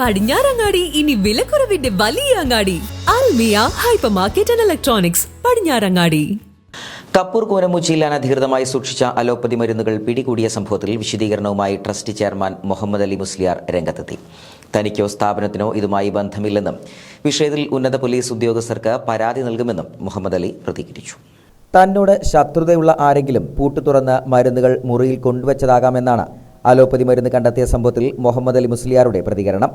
പടിഞ്ഞാറങ്ങാടി ഇനി വിലക്കുറവിന്റെ വലിയ അങ്ങാടി. Almiya hyper market and electronics Padinjarangadi. Kappur കൂനമുച്ചിയിൽ അനധികൃതമായി സൂക്ഷിച്ച അലോപ്പതി മരുന്നുകൾ പിടികൂടിയ സംഭവത്തിൽ വിശദീകരണവുമായി ട്രസ്റ്റ് ചെയർമാൻ മുഹമ്മദ് അലി മുസ്ലിയാർ രംഗത്തെത്തി. തനിക്കോ സ്ഥാപനത്തിനോ ഇതുമായി ബന്ധമില്ലെന്നും വിഷയത്തിൽ ഉന്നത പോലീസ് ഉദ്യോഗസ്ഥർക്ക് പരാതി നൽകുമെന്നും മുഹമ്മദ് അലി പ്രതികരിച്ചു. തന്നോട് ശത്രുതയുള്ള ആരെങ്കിലും പൂട്ടു തുറന്ന് മരുന്നുകൾ മുറിയിൽ കൊണ്ടുവച്ചതാകാമെന്നാണ് അലോപ്പതി മരുന്ന് കണ്ടെത്തിയ സംഭവത്തിൽ മുഹമ്മദ് അലി മുസ്ലിയാരുടെ പ്രതികരണം.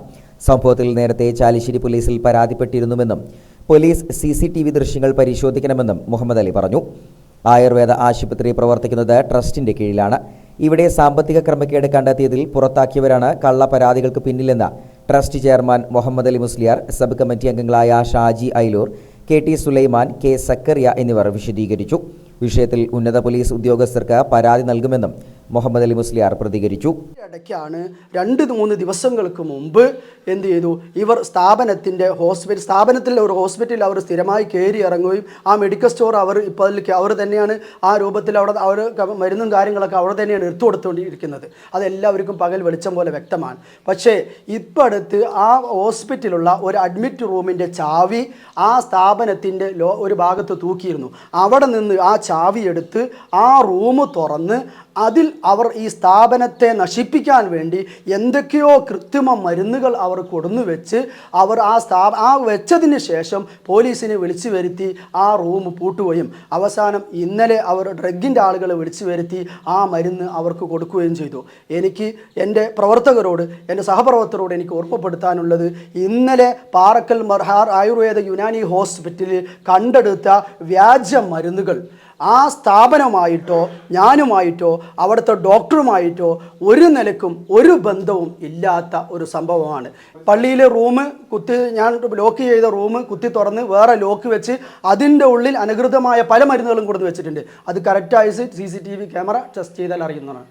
സംഭവത്തിൽ നേരത്തെ ചാലിശ്ശേരി പോലീസിൽ പരാതിപ്പെട്ടിരുന്നുവെന്നും police C C T V ദൃശ്യങ്ങൾ പരിശോധിക്കണമെന്നും മുഹമ്മദ് അലി പറഞ്ഞു. ആയുർവേദ ആശുപത്രി പ്രവർത്തിക്കുന്നത് ട്രസ്റ്റിന്റെ കീഴിലാണ്. ഇവിടെ സാമ്പത്തിക ക്രമക്കേട് കണ്ടെത്തിയതിൽ പുറത്താക്കിയവരാണ് കള്ള പരാതികൾക്ക് പിന്നിലെന്ന് trust chairman Muhammad Ali Musliyar sub committee അംഗങ്ങളായ Shaji Ailur K T Sulaiman K Sakkariya എന്നിവർ വിശദീകരിച്ചു. വിഷയത്തിൽ ഉന്നത പോലീസ് ഉദ്യോഗസ്ഥർക്ക് പരാതി നൽകുമെന്നും മുഹമ്മദ് അലി മുസ്ലിയാർ പ്രതികരിച്ചു ഇടയ്ക്കാണ് രണ്ട് മൂന്ന് ദിവസങ്ങൾക്ക് മുമ്പ് എന്ത് ചെയ്തു? ഇവർ സ്ഥാപനത്തിന്റെ ഹോസ്പിറ്റൽ സ്ഥാപനത്തിലെ ഒരു ഹോസ്പിറ്റലിൽ അവർ സ്ഥിരമായി കയറി ഇറങ്ങുകയും ആ മെഡിക്കൽ സ്റ്റോർ അവർ ഇപ്പോൾ അവർ തന്നെയാണ് ആ രൂപത്തിൽ അവിടെ അവർ മരുന്നും കാര്യങ്ങളൊക്കെ അവിടെ തന്നെയാണ് എടുത്തു കൊടുത്തുകൊണ്ടിരിക്കുന്നത്. അതെല്ലാവർക്കും പകൽ വെളിച്ചം പോലെ വ്യക്തമാണ്. പക്ഷേ ഇപ്പം അടുത്ത് ആ ഹോസ്പിറ്റലുള്ള ഒരു അഡ്മിറ്റ് റൂമിന്റെ ചാവി ആ സ്ഥാപനത്തിന്റെ ലോ ഒരു ഭാഗത്ത് തൂക്കിയിരുന്നു. അവിടെ നിന്ന് ആ ചാവി എടുത്ത് ആ റൂം തുറന്ന് അതിൽ അവർ ഈ സ്ഥാപനത്തെ നശിപ്പിക്കാൻ വേണ്ടി എന്തൊക്കെയോ കൃത്രിമ മരുന്നുകൾ അവർ കൊടുന്നു വെച്ച് അവർ ആ സ്ഥാ ആ വെച്ചതിന് ശേഷം പോലീസിനെ വിളിച്ചു വരുത്തി ആ റൂം പൂട്ടുകയും അവസാനം ഇന്നലെ അവർ ഡ്രഗിന്റെ ആളുകളെ വിളിച്ചു വരുത്തി ആ മരുന്ന് അവർക്ക് കൊടുക്കുകയും ചെയ്തു. എനിക്ക് എന്റെ പ്രവർത്തകരോട് എന്റെ സഹപ്രവർത്തകരോട് എനിക്ക് ഓർമ്മപ്പെടുത്താനുള്ളത് ഇന്നലെ പാറക്കൽ മർഹാർ ആയുർവേദ യുനാനി ഹോസ്പിറ്റലിൽ കണ്ടെടുത്ത വ്യാജ മരുന്നുകൾ. ആ സ്ഥാപനമായിട്ടോ ഞാനുമായിട്ടോ അവിടുത്തെ ഡോക്ടറുമായിട്ടോ ഒരു നിലക്കും ഒരു ബന്ധവും ഇല്ലാത്ത ഒരു സംഭവമാണ്. പള്ളിയിലെ റൂം കുത്തി ഞാൻ ലോക്ക് ചെയ്ത റൂം കുത്തി തുറന്ന് വേറെ ലോക്ക് വെച്ച് അതിന്റെ ഉള്ളിൽ അനുകൃതമായ പല മരുന്നുകളും കൊടുത്ത് വെച്ചിട്ടുണ്ട്. അത് കറക്റ്റായി C C T V camera test ചെയ്താൽ അറിയുന്നതാണ്.